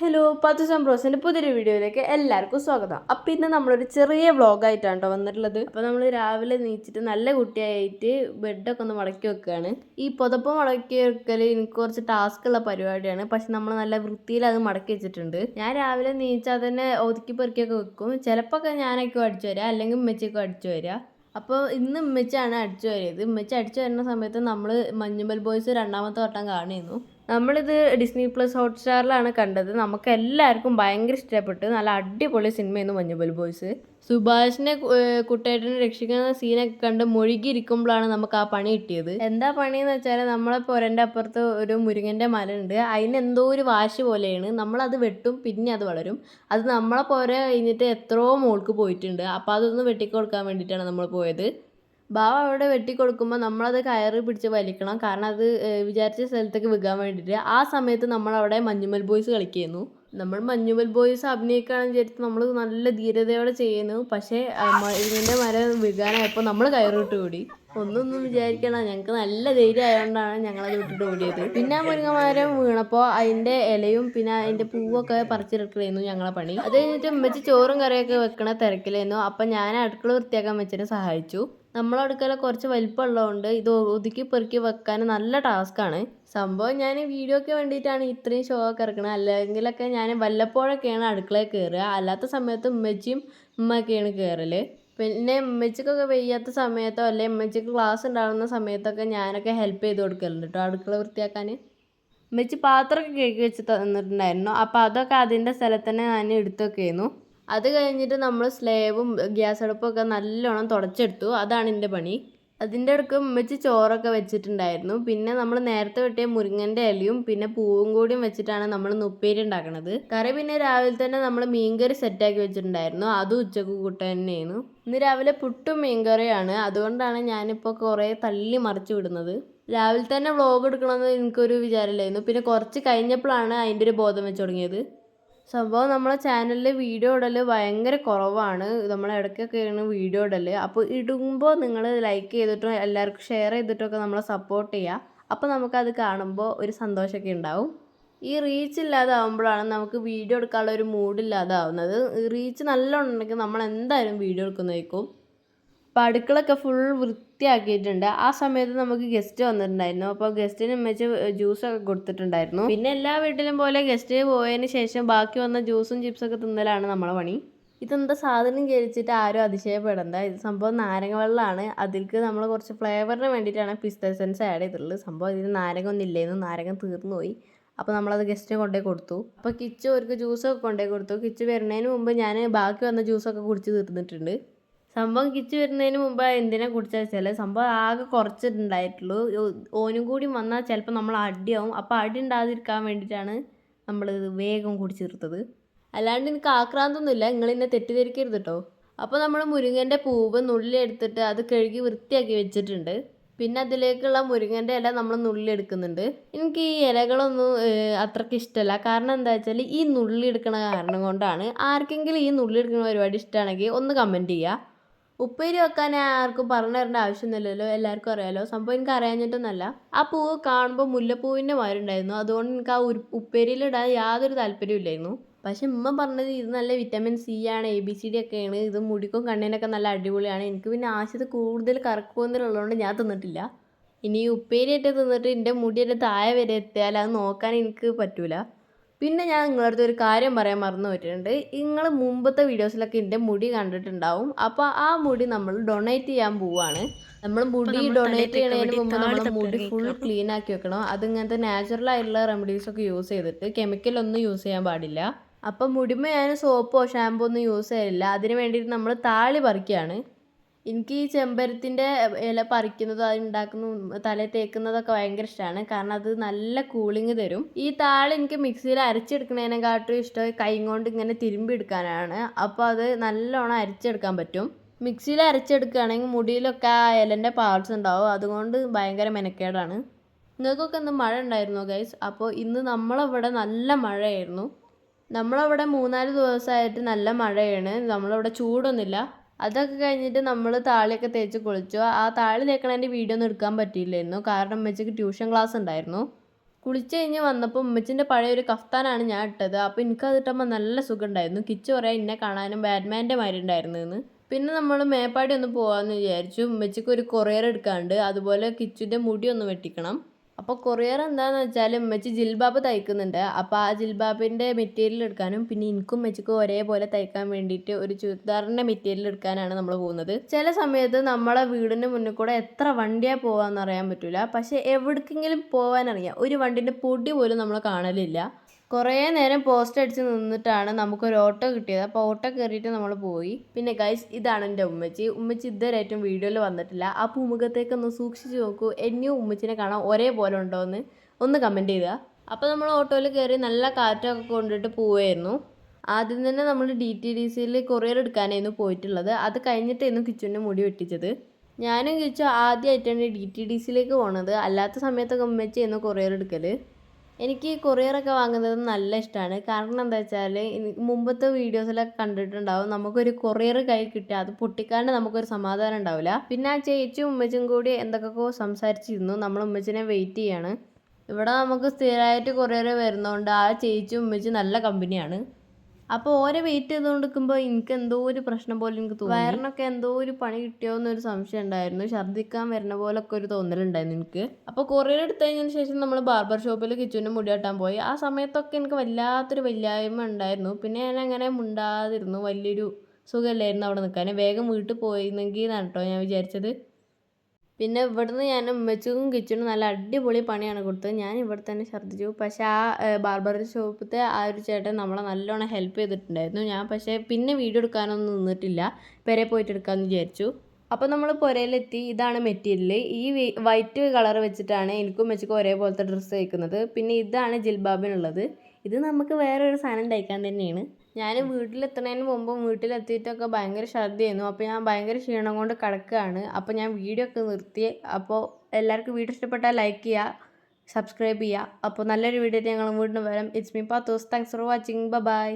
Hello പത്ത് സംബ്രോസിന്റെ പുതിയൊരു വീഡിയോയിലേക്ക് എല്ലാവർക്കും സ്വാഗതം. അപ്പോൾ ഇന്ന് നമ്മളൊരു ചെറിയ വ്ളോഗായിട്ടാണ് കേട്ടോ വന്നിട്ടുള്ളത്. അപ്പോൾ നമ്മൾ രാവിലെ നീച്ചിട്ട് നല്ല കുട്ടിയായിട്ട് ബെഡൊക്കെ ഒന്ന് മടക്കി വെക്കുകയാണ് ഈ പുതപ്പ് മടക്കി വെക്കൽ എനിക്ക് കുറച്ച് ടാസ്ക് ഉള്ള പരിപാടിയാണ്. പക്ഷെ നമ്മൾ നല്ല വൃത്തിയിൽ അത് മടക്കി വെച്ചിട്ടുണ്ട്. ഞാൻ രാവിലെ നീച്ചാൽ തന്നെ ഒതുക്കി പെറുക്കിയൊക്കെ വെക്കും. ചിലപ്പോൾ ഞാനൊക്കെ അടിച്ചു വരിക അല്ലെങ്കിൽ ഉമ്മച്ചൊക്കെ അടിച്ചു വരിക അപ്പോൾ ഇന്ന് ഉമ്മച്ചാണ് അടിച്ചു വരിയത് ഉമ്മച്ച അടിച്ചു വരുന്ന സമയത്ത് നമ്മൾ മഞ്ഞുമൽ ബോയ്സ് രണ്ടാമത്തെ വട്ടം കാണുന്നു. നമ്മളിത് ഡിസ്നി പ്ലസ് ഹോട്ട്സ്റ്റാറിലാണ് കണ്ടത്. നമുക്ക് എല്ലാവർക്കും ഭയങ്കര ഇഷ്ടപ്പെട്ട്. നല്ല അടിപൊളി സിനിമയെന്ന് മഞ്ഞുമൽ ബോയ്സ് സുഭാഷിനെ കുട്ടേട്ടനെ രക്ഷിക്കുന്ന സീനൊക്കെ കണ്ട് മുഴുകിയിരിക്കുമ്പോഴാണ് നമുക്ക് ആ പണി കിട്ടിയത്. എന്താ പണിയെന്ന് വെച്ചാൽ നമ്മളെ പുരന്റെ അപ്പുറത്ത് ഒരു മുരുങ്ങന്റെ മരമുണ്ട് അതിന് എന്തോ ഒരു വാശി പോലെയാണ്. നമ്മളത് വെട്ടും പിന്നെ അത് വളരും. അത് നമ്മളെ പുര കഴിഞ്ഞിട്ട് എത്രയോ മോൾക്ക് പോയിട്ടുണ്ട്. അപ്പോൾ അതൊന്ന് വെട്ടിക്കൊടുക്കാൻ വേണ്ടിയിട്ടാണ് നമ്മൾ പോയത്. ബാവ അവിടെ വെട്ടിക്കൊടുക്കുമ്പോൾ നമ്മളത് കയറി പിടിച്ച് വലിക്കണം. കാരണം അത് വിചാരിച്ച സ്ഥലത്തേക്ക് വിൽക്കാൻ വേണ്ടിയിട്ട് ആ സമയത്ത് നമ്മളവിടെ മഞ്ഞുമൽ ബോയ്സ് കളിക്കുന്നു. നമ്മൾ മഞ്ഞുമൽ ബോയ്സ് അഭിനയിക്കുകയാണെന്ന് വിചാരിച്ച് നമ്മൾ നല്ല ധീരതയോടെ ചെയ്യുന്നു. പക്ഷേ ഇതിന്റെ മരം വിൽക്കാനായപ്പോൾ നമ്മൾ കയറിട്ട് കൂടി ഒന്നൊന്നും വിചാരിക്കണം ഞങ്ങൾക്ക് നല്ല ധൈര്യം ആയതുകൊണ്ടാണ് ഞങ്ങളത് വിട്ടിട്ട് ഓടിയത്. പിന്നെ ആ മുരിങ്ങമരം വീണപ്പോൾ അതിന്റെ ഇലയും പിന്നെ അതിന്റെ പൂവൊക്കെ പറിച്ചെടുക്കലായിരുന്നു ഞങ്ങളെ പണി. അത് കഴിഞ്ഞിട്ട് ഉമ്മച്ചി ചോറും കറിയൊക്കെ വെക്കണ തിരക്കിലായിരുന്നു. അപ്പം ഞാൻ അടുക്കള വൃത്തിയാക്കാൻ വെച്ചിട്ട് സഹായിച്ചു. നമ്മളെ അടുക്കള കുറച്ച് വലിപ്പമുള്ളതുകൊണ്ട് ഇത് ഒതുക്കി പെറുക്കി വെക്കാൻ നല്ല ടാസ്ക്കാണ്. സംഭവം ഞാൻ വീഡിയോയ്ക്ക് വേണ്ടിയിട്ടാണ് ഇത്രയും ഷോ ഒക്കെ ഇറക്കണത്. അല്ലെങ്കിലൊക്കെ ഞാൻ വല്ലപ്പോഴൊക്കെയാണ് അടുക്കളയിൽ കയറുക. അല്ലാത്ത സമയത്ത് ഉമ്മച്ചിയും ഉമ്മയൊക്കെയാണ് കയറൽ. പിന്നെ ഉമ്മച്ചിക്കൊക്കെ വയ്യാത്ത സമയത്തോ അല്ലെ ഉമ്മച്ചിക്ക് ക്ലാസ് ഉണ്ടാകുന്ന സമയത്തൊക്കെ ഞാനൊക്കെ ഹെൽപ്പ് ചെയ്ത് കൊടുക്കലുണ്ട് കേട്ടോ അടുക്കള വൃത്തിയാക്കാൻ ഉമ്മച്ചി പാത്രമൊക്കെ കേക്ക് വെച്ച് തന്നിട്ടുണ്ടായിരുന്നു. അപ്പോൾ അതൊക്കെ അതിന്റെ സ്ഥലത്ത് തന്നെ ഞാൻ എടുത്തൊക്കെയായിരുന്നു അത് കഴിഞ്ഞിട്ട് നമ്മൾ സ്ലേവും ഗ്യാസ് അടുപ്പൊക്കെ നല്ലോണം തുടച്ചെടുത്തു. അതാണ് എന്റെ പണി. അതിന്റെ ഇടയ്ക്ക് ഉമ്മച്ചി ചോറൊക്കെ വെച്ചിട്ടുണ്ടായിരുന്നു. പിന്നെ നമ്മൾ നേരത്തെ വെട്ടിയ മുരിങ്ങന്റെ ഇലയും പിന്നെ പൂവും കൂടിയും വെച്ചിട്ടാണ് നമ്മൾ ഉപ്പേരി ഉണ്ടാക്കണത്. കറി പിന്നെ രാവിലെ തന്നെ നമ്മൾ മീൻകറി സെറ്റാക്കി വെച്ചിട്ടുണ്ടായിരുന്നു. അതും ഉച്ചയ്ക്ക് കൂട്ട തന്നെയായിരുന്നു ഇന്ന് രാവിലെ പുട്ടും മീൻകറിയാണ് അതുകൊണ്ടാണ് ഞാനിപ്പോൾ കുറേ തള്ളി മറിച്ച് വിടുന്നത്. രാവിലെ തന്നെ വ്ളോഗ് എടുക്കണമെന്ന് എനിക്കൊരു വിചാരമില്ലായിരുന്നു. പിന്നെ കുറച്ച് കഴിഞ്ഞപ്പോഴാണ് അതിന്റെ ഒരു ബോധം വെച്ച് തുടങ്ങിയത്. സംഭവം നമ്മളെ ചാനലിൽ വീഡിയോ ഇടൽ ഭയങ്കര കുറവാണ്. നമ്മൾ ഇടയ്ക്കൊക്കെയാണ് വീഡിയോ ഇടൽ അപ്പോൾ ഇടുമ്പോൾ നിങ്ങൾ ലൈക്ക് ചെയ്തിട്ടും എല്ലാവർക്കും ഷെയർ ചെയ്തിട്ടൊക്കെ നമ്മളെ സപ്പോർട്ട് ചെയ്യുക അപ്പോൾ നമുക്കത് കാണുമ്പോൾ ഒരു സന്തോഷമൊക്കെ ഉണ്ടാവും. ഈ റീച്ച് ഇല്ലാതാവുമ്പോഴാണ് നമുക്ക് വീഡിയോ എടുക്കാനുള്ള ഒരു മൂഡ് ഇല്ലാതാവുന്നത്. റീച്ച് നല്ലോണം ഉണ്ടെങ്കിൽ നമ്മൾ എന്തായാലും വീഡിയോ എടുക്കുന്നതായിരിക്കും അപ്പോൾ അടുക്കളൊക്കെ ഫുൾ വൃത്തിയാക്കിയിട്ടുണ്ട്. ആ സമയത്ത് നമുക്ക് ഗസ്റ്റ് വന്നിട്ടുണ്ടായിരുന്നു. അപ്പോൾ ഗസ്റ്റിന് ഉമ്മച്ച് ജ്യൂസൊക്കെ കൊടുത്തിട്ടുണ്ടായിരുന്നു. പിന്നെ എല്ലാ വീട്ടിലും പോലെ ഗസ്റ്റ് പോയതിന് ശേഷം ബാക്കി വന്ന ജ്യൂസും ചിപ്സൊക്കെ തിന്നലാണ് നമ്മളെ പണി. ഇതെന്താ സാധനം കഴിച്ചിട്ട് ആരും അതിശയപ്പെടണ്ട. ഇത് സംഭവം നാരങ്ങ വെള്ളമാണ്. അതിൽക്ക് നമ്മൾ കുറച്ച് ഫ്ലേവറിന് വേണ്ടിയിട്ടാണ് പിസ്ത എസൻസ് ആഡ് ചെയ്തിട്ടുള്ളത്. സംഭവം ഇതിന് നാരങ്ങ ഒന്നും ഇല്ലായിരുന്നു. നാരങ്ങ തീർന്നു പോയി അപ്പോൾ നമ്മളത് ഗസ്റ്റിന് കൊണ്ടുപോയി കൊടുത്തു. അപ്പോൾ കിച്ചു അവർക്ക് ജ്യൂസൊക്കെ കൊണ്ടുപോയി കൊടുത്തു. കിച്ചു വരുന്നതിന് മുമ്പ് ഞാൻ ബാക്കി വന്ന ജ്യൂസൊക്കെ കുടിച്ച് തീർന്നിട്ടുണ്ട്. സംഭവം കിച്ചു വരുന്നതിന് മുമ്പ് എന്തിനാ കുടിച്ചാൽ സംഭവം ആകെ കുറച്ചിട്ടുണ്ടായിട്ടുള്ളൂ. ഓനും കൂടി വന്നാൽ ചിലപ്പോൾ നമ്മൾ അടിയാവും. അപ്പോൾ അടി ഉണ്ടാതിരിക്കാൻ വേണ്ടിയിട്ടാണ് നമ്മൾ വേഗം കുടിച്ചു തീർത്തത് അല്ലാണ്ട് എനിക്ക് ആക്രാന്തൊന്നുമില്ല. നിങ്ങൾ എന്നെ തെറ്റിദ്ധരിക്കരുത് കേട്ടോ അപ്പോൾ നമ്മൾ മുരിങ്ങന്റെ പൂവ് നുള്ളി എടുത്തിട്ട് അത് കഴുകി വൃത്തിയാക്കി വെച്ചിട്ടുണ്ട്. പിന്നെ അതിലേക്കുള്ള മുരിങ്ങന്റെ ഇല നമ്മൾ നുള്ളി എടുക്കുന്നുണ്ട് എനിക്ക് ഈ ഇലകളൊന്നും അത്രയ്ക്ക് ഇഷ്ടമല്ല കാരണം എന്താ വെച്ചാൽ ഈ നുള്ളി എടുക്കണ കാരണം കൊണ്ടാണ്. ആർക്കെങ്കിലും ഈ നുള്ളി എടുക്കുന്ന പരിപാടി ഇഷ്ടമാണെങ്കിൽ ഒന്ന് കമന്റ് ചെയ്യുക ഉപ്പേരി വെക്കാൻ ആർക്കും പറഞ്ഞു തരേണ്ട ആവശ്യമൊന്നുമില്ലല്ലോ എല്ലാവർക്കും അറിയാലോ. സംഭവം എനിക്ക് അറിയാഞ്ഞിട്ടൊന്നല്ല. ആ പൂവ് കാണുമ്പോൾ മുല്ലപ്പൂവിന്റെ മാതിരി ഉണ്ടായിരുന്നു. അതുകൊണ്ട് എനിക്ക് ആ ഉപ്പേരിയിലിടാൻ യാതൊരു താല്പര്യമില്ലായിരുന്നു പക്ഷെ ഉമ്മ പറഞ്ഞത് ഇത് നല്ല വിറ്റാമിൻ സി ആണ് എ ബി സി ഡി ഒക്കെയാണ് ഇത് മുടിക്കും കണ്ണിനൊക്കെ നല്ല അടിപൊളിയാണ്. എനിക്ക് പിന്നെ ആവശ്യത്തിൽ കൂടുതൽ കറക്കുമെന്നുള്ളതുകൊണ്ട് ഞാൻ തിന്നിട്ടില്ല. ഇനി ഉപ്പേരിയായിട്ട് തിന്നിട്ട് എന്റെ മുടിയുടെ താഴെ വരെ എത്തിയാൽ അത് നോക്കാൻ എനിക്ക് പറ്റൂല. പിന്നെ ഞാൻ നിങ്ങളുടെ അടുത്ത് ഒരു കാര്യം പറയാൻ മറന്നു പറ്റിയിട്ടുണ്ട് നിങ്ങൾ മുമ്പത്തെ വീഡിയോസിലൊക്കെ എന്റെ മുടി കണ്ടിട്ടുണ്ടാവും. അപ്പോൾ ആ മുടി നമ്മൾ ഡൊണേറ്റ് ചെയ്യാൻ പോവാണ് നമ്മൾ മുടി ഡൊണേറ്റ് ചെയ്യണതിന് മുമ്പ് നമ്മൾ മുടി ഫുൾ ക്ലീൻ ആക്കി വെക്കണം. അത് ഇങ്ങനത്തെ നാച്ചുറൽ ആയിട്ടുള്ള റെമഡീസ് ഒക്കെ യൂസ് ചെയ്തിട്ട് കെമിക്കൽ ഒന്നും യൂസ് ചെയ്യാൻ പാടില്ല. അപ്പം മുടിമ ഞാൻ സോപ്പോ ഷാമ്പോ ഒന്നും യൂസ് ചെയ്യില്ല അതിന് വേണ്ടിയിട്ട് നമ്മൾ താളി പറിക്കുകയാണ്. എനിക്ക് ഈ ചെമ്പരത്തിന്റെ ഇല പറിക്കുന്നതും അത് ഉണ്ടാക്കുന്ന തലയിൽ തേക്കുന്നതൊക്കെ ഭയങ്കര ഇഷ്ടമാണ് കാരണം അത് നല്ല കൂളിംഗ് തരും. ഈ താളി എനിക്ക് മിക്സിയിൽ അരച്ചെടുക്കുന്നതിനെക്കാട്ടും ഇഷ്ടം കൈ കൊണ്ട് ഇങ്ങനെ തിരുമ്പി എടുക്കാനാണ്. അപ്പോൾ അത് നല്ലോണം അരച്ചെടുക്കാൻ പറ്റും. മിക്സിയിൽ അരച്ചെടുക്കുകയാണെങ്കിൽ മുടിയിലൊക്കെ ആ ഇലന്റെ പാർട്സ് ഉണ്ടാവും. അതുകൊണ്ട് ഭയങ്കര മെനക്കേടാണ്. നിങ്ങൾക്കൊക്കെ ഇന്ന് മഴ ഉണ്ടായിരുന്നു ഗൈസ്? അപ്പോൾ ഇന്ന് നമ്മളവിടെ നല്ല മഴയായിരുന്നു. നമ്മളവിടെ മൂന്നാൽ ദിവസമായിട്ട് നല്ല മഴയാണ്. നമ്മളവിടെ ചൂടൊന്നുമില്ല. അതൊക്കെ കഴിഞ്ഞിട്ട് നമ്മൾ താളിയൊക്കെ തേച്ച് കുളിച്ചു. ആ താളി തേക്കണതിന്റെ വീഡിയോ ഒന്നും എടുക്കാൻ പറ്റിയില്ലായിരുന്നു. കാരണം ഉമ്മച്ചിക്ക് ട്യൂഷൻ ക്ലാസ് ഉണ്ടായിരുന്നു. കുളിച്ച് കഴിഞ്ഞ് വന്നപ്പോൾ ഉമ്മച്ചിന്റെ പഴയ ഒരു കഫ്താനാണ് ഞാൻ ഇട്ടത്. അപ്പോൾ എനിക്കത് ഇട്ടുമ്പോൾ നല്ല സുഖം ഉണ്ടായിരുന്നു കിച്ചു പറയാൻ എന്നെ കാണാനും ബാറ്റ്മാന്റെ മാതിരി ഉണ്ടായിരുന്നു എന്ന് പിന്നെ നമ്മൾ മേപ്പാടി ഒന്ന് പോകാമെന്ന് വിചാരിച്ചു. ഉമ്മച്ചിക്ക് ഒരു കൊറിയർ എടുക്കാണ്ട് അതുപോലെ കിച്ചുവിന്റെ മുടി ഒന്ന് വെട്ടിക്കണം. അപ്പോൾ കൊറിയർ എന്താണെന്ന് വെച്ചാൽ ഉമ്മച്ചി ജിൽബാബ് തയ്ക്കുന്നുണ്ട്. അപ്പോൾ ആ ജിൽബാബിന്റെ മെറ്റീരിയൽ എടുക്കാനും പിന്നെ എനിക്കും ഉമ്മച്ചിക്കും ഒരേപോലെ തയ്ക്കാൻ വേണ്ടിയിട്ട് ഒരു ചുരിദാറിന്റെ മെറ്റീരിയൽ എടുക്കാനാണ് നമ്മൾ പോകുന്നത്. ചില സമയത്ത് നമ്മളെ വീടിന്റെ മുന്നിൽ കൂടെ എത്ര വണ്ടിയാണ് പോകാമെന്ന് അറിയാൻ പറ്റില്ല പക്ഷേ എവിടേക്കെങ്കിലും പോകാനറിയാം ഒരു വണ്ടീന്റെ പൊടി പോലും നമ്മൾ കാണലില്ല. കുറേ നേരം പോസ്റ്റ് അടിച്ച് നിന്നിട്ടാണ് നമുക്കൊരു ഓട്ടോ കിട്ടിയത്. അപ്പോൾ ഓട്ടോ കയറിയിട്ട് നമ്മൾ പോയി. പിന്നെ ഗൈസ് ഇതാണ് എന്റെ ഉമ്മച്ചി. ഉമ്മച്ചി ഇതുവരെയായിട്ടും വീഡിയോയിൽ വന്നിട്ടില്ല. ആ പൂമുഖത്തേക്ക് ഒന്ന് സൂക്ഷിച്ച് നോക്കൂ. എന്നെയും ഉമ്മച്ചിനെ കാണാൻ ഒരേപോലെ ഉണ്ടോ എന്ന് ഒന്ന് കമന്റ് ചെയ്യുക അപ്പോൾ നമ്മൾ ഓട്ടോയിൽ കയറി നല്ല കാറ്റൊക്കെ കൊണ്ടിട്ട് പോവായിരുന്നു. ആദ്യം തന്നെ നമ്മൾ ഡി ടി ഡി സിയിൽ കൊറിയർ എടുക്കാനായിരുന്നു പോയിട്ടുള്ളത്. അത് കഴിഞ്ഞിട്ടായിരുന്നു കിച്ചുവിന്റെ മുടി വെട്ടിച്ചത്. ഞാനും കിച്ചു ആദ്യമായിട്ടാണ് ഡി ടി ഡി സിയിലേക്ക് പോണത്. അല്ലാത്ത സമയത്തൊക്കെ ഉമ്മച്ചിയായിരുന്നു കൊറിയർ എടുക്കൽ എനിക്ക് കൊറിയറൊക്കെ വാങ്ങുന്നത് നല്ല ഇഷ്ടമാണ് കാരണം എന്താ വെച്ചാൽ മുമ്പത്തെ വീഡിയോസിലൊക്കെ കണ്ടിട്ടുണ്ടാവും. നമുക്കൊരു കൊറിയർ കൈ കിട്ടിയാൽ അത് പൊട്ടിക്കാണ്ട് നമുക്കൊരു സമാധാനം ഉണ്ടാവില്ല പിന്നെ ആ ചേച്ചിയും ഉമ്മച്ചും കൂടി എന്തൊക്കെയോ സംസാരിച്ചിരുന്നു. നമ്മൾ ഉമ്മച്ചിനെ വെയിറ്റ് ചെയ്യാണ്. ഇവിടെ നമുക്ക് സ്ഥിരമായിട്ട് കൊറിയർ വരുന്നതുകൊണ്ട് ആ ചേച്ചിയും ഉമ്മച്ചും നല്ല കമ്പനിയാണ് അപ്പോൾ ഓരെ വെയിറ്റ് ചെയ്തുകൊണ്ട് എനിക്ക് എന്തോ ഒരു പ്രശ്നം പോലെ എനിക്ക് തോന്നി. വയറിനൊക്കെ എന്തോ ഒരു പണി കിട്ടിയോ എന്നൊരു സംശയം ഉണ്ടായിരുന്നു. ഛർദ്ദിക്കാൻ വരുന്ന പോലൊക്കെ ഒരു തോന്നലുണ്ടായിരുന്നു എനിക്ക്. അപ്പോൾ കൊറിയർ എടുത്തു ശേഷം നമ്മൾ ബാർബർ ഷോപ്പിൽ കിച്ചുവിന്റെ മുടി വെട്ടാൻ പോയി. ആ സമയത്തൊക്കെ എനിക്ക് വല്ലാത്തൊരു വല്ലായ്മ ഉണ്ടായിരുന്നു. പിന്നെ ഞാൻ അങ്ങനെ മുണ്ടാതിരുന്നു. വലിയൊരു സുഖമില്ലായിരുന്നു അവിടെ നിൽക്കാൻ. വേഗം വീട്ടിൽ പോയിരുന്നെങ്കിൽ കേട്ടോ ഞാൻ വിചാരിച്ചത്. പിന്നെ ഇവിടുന്ന് ഞാൻ ഉമ്മച്ചിക്കും കിച്ചണും നല്ല അടിപൊളി പണിയാണ് കൊടുത്തത്. ഞാൻ ഇവിടെ തന്നെ ഛർദ്ദിച്ചു. പക്ഷേ ആ ബാർബർ ഷോപ്പിലത്തെ ആ ഒരു ചേട്ടൻ നമ്മളെ നല്ലോണം ഹെൽപ്പ് ചെയ്തിട്ടുണ്ടായിരുന്നു. ഞാൻ പക്ഷേ പിന്നെ വീഡിയോ എടുക്കാനൊന്നും നിന്നിട്ടില്ല. പെരെ പോയിട്ട് എടുക്കാമെന്ന് വിചാരിച്ചു. അപ്പോൾ നമ്മൾ പുരയിലെത്തി ഇതാണ് മെറ്റീരിയൽ ഈ വൈറ്റ് കളർ വെച്ചിട്ടാണ് എനിക്കും ഉമ്മച്ചിക്കും ഒരേപോലത്തെ ഡ്രസ്സ് തയ്ക്കുന്നത്. പിന്നെ ഇതാണ് ജിൽബാബിനുള്ളത്. ഇത് നമുക്ക് വേറൊരു സാധനം തയ്ക്കാൻ തന്നെയാണ്. ഞാൻ വീട്ടിലെത്തുന്നതിന് മുമ്പ് വീട്ടിലെത്തിയിട്ടൊക്കെ ഭയങ്കര ഛർദ്ദിയായിരുന്നു. അപ്പോൾ ഞാൻ ഭയങ്കര ക്ഷീണം കൊണ്ട് കിടക്കുകയാണ് അപ്പോൾ ഞാൻ വീഡിയോ ഒക്കെ നിർത്തി. അപ്പോൾ എല്ലാവർക്കും വീഡിയോ ഇഷ്ടപ്പെട്ടാൽ ലൈക്ക് ചെയ്യുക സബ്സ്ക്രൈബ് ചെയ്യുക. അപ്പോൾ നല്ലൊരു വീഡിയോ ഞങ്ങൾ വീണ്ടും വരാം. It's me Pathos thanks for watching bye